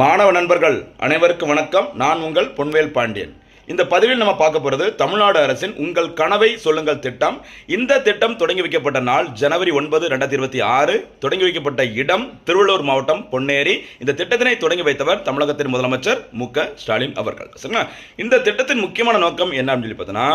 மாணவ நண்பர்கள் அனைவருக்கும் வணக்கம். நான் உங்கள் பொன்வேல் பாண்டியன். இந்த பதிவில் நம்ம பார்க்க போகிறது தமிழ்நாடு அரசின் உங்கள் கனவை சொல்லுங்கள் திட்டம். இந்த திட்டம் தொடங்கி வைக்கப்பட்ட நாள் ஜனவரி ஒன்பது ரெண்டாயிரத்தி இருபத்தி ஆறு. தொடங்கி வைக்கப்பட்ட இடம் திருவள்ளூர் மாவட்டம் பொன்னேரி. இந்த திட்டத்தினை தொடங்கி வைத்தவர் தமிழகத்தின் முதலமைச்சர் மு க ஸ்டாலின் அவர்கள். சரிங்களா? இந்த திட்டத்தின் முக்கியமான நோக்கம் என்ன அப்படின்னு சொல்லி பார்த்தோன்னா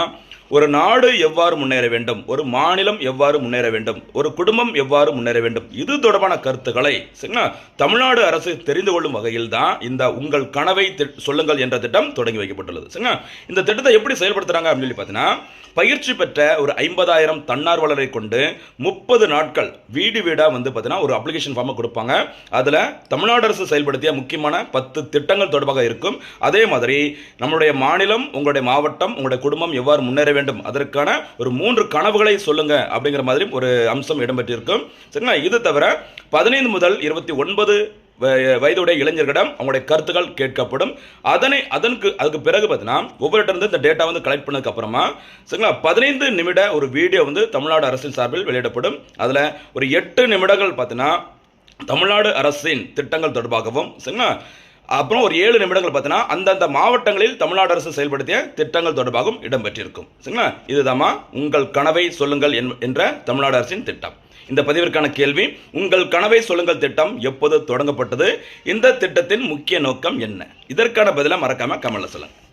ஒரு நாடு எவ்வாறு முன்னேற வேண்டும்? ஒரு மாநிலம் எவ்வாறு முன்னேற வேண்டும்? ஒரு குடும்பம் எவ்வாறு முன்னேற வேண்டும்? இது தொடர்பான கருத்துக்களை சரிங்களா தமிழ்நாடு அரசு தெரிந்து கொள்ளும் வகையில் தான் இந்த உங்கள் கனவை சொல்லுங்கள் என்ற திட்டம் தொடங்கி வைக்கப்பட்டுள்ளது. சரிங்களா இந்த திட்டத்தை எப்படி செயல்படுத்துறாங்க அப்படின்னு சொல்லி பார்த்தீங்கன்னா பயிற்சி பெற்ற ஒரு ஐம்பதாயிரம் தன்னார்வலரை கொண்டு முப்பது நாட்கள் வீடு வீடாக வந்து பார்த்தீங்கன்னா ஒரு அப்ளிகேஷன் ஃபார்மை கொடுப்பாங்க. அதில் தமிழ்நாடு அரசு செயல்படுத்திய முக்கியமான பத்து திட்டங்கள் தொடர்பாக இருக்கும். அதே மாதிரி நம்மளுடைய மாநிலம் உங்களுடைய மாவட்டம் உங்களுடைய குடும்பம் எவ்வாறு முன்னேற வேண்டும். அதற்கான ஒரு மூன்று கனவுகளை சொல்லுங்க அப்படிங்கிற மாதிரி ஒரு அம்சம் இடம்பெற்றிருக்கும். சரிங்களா? இது தவிர பதினைந்து முதல் இருபத்தி ஒன்பது வயதுடைய இளைஞர்களிடம் அவங்களுடைய கருத்துக்கள் கேட்கப்படும். அதனை அதற்கு அதுக்கு பிறகு பார்த்தீங்கன்னா ஒவ்வொருத்தருந்து இந்த டேட்டா வந்து கலெக்ட் பண்ணதுக்கு அப்புறமா சரிங்களா? பதினைந்து நிமிட ஒரு வீடியோ வந்து தமிழ்நாடு அரசின் சார்பில் வெளியிடப்படும். அதில் ஒரு எட்டு நிமிடங்கள் பார்த்தீங்கன்னா தமிழ்நாடு அரசின் திட்டங்கள் தொடர்பாகவும் சரிங்களா? அப்புறம் ஒரு ஏழு நிமிடங்கள் பார்த்தீங்கன்னா அந்தந்த மாவட்டங்களில் தமிழ்நாடு அரசு செயல்படுத்திய திட்டங்கள் தொடர்பாகவும் இடம்பெற்றிருக்கும். சரிங்களா? இதுதாம்மா உங்கள் கனவை சொல்லுங்கள் என்- என்ற தமிழ்நாடு அரசின் திட்டம். இந்த பதிவிற்கான கேள்வி உங்கள் கனவை சொல்லுங்கள் திட்டம் எப்போது தொடங்கப்பட்டது? இந்த திட்டத்தின் முக்கிய நோக்கம் என்ன? இதற்கான பதிலாக மறக்காம கமெண்ட்ல சொல்லுங்கள்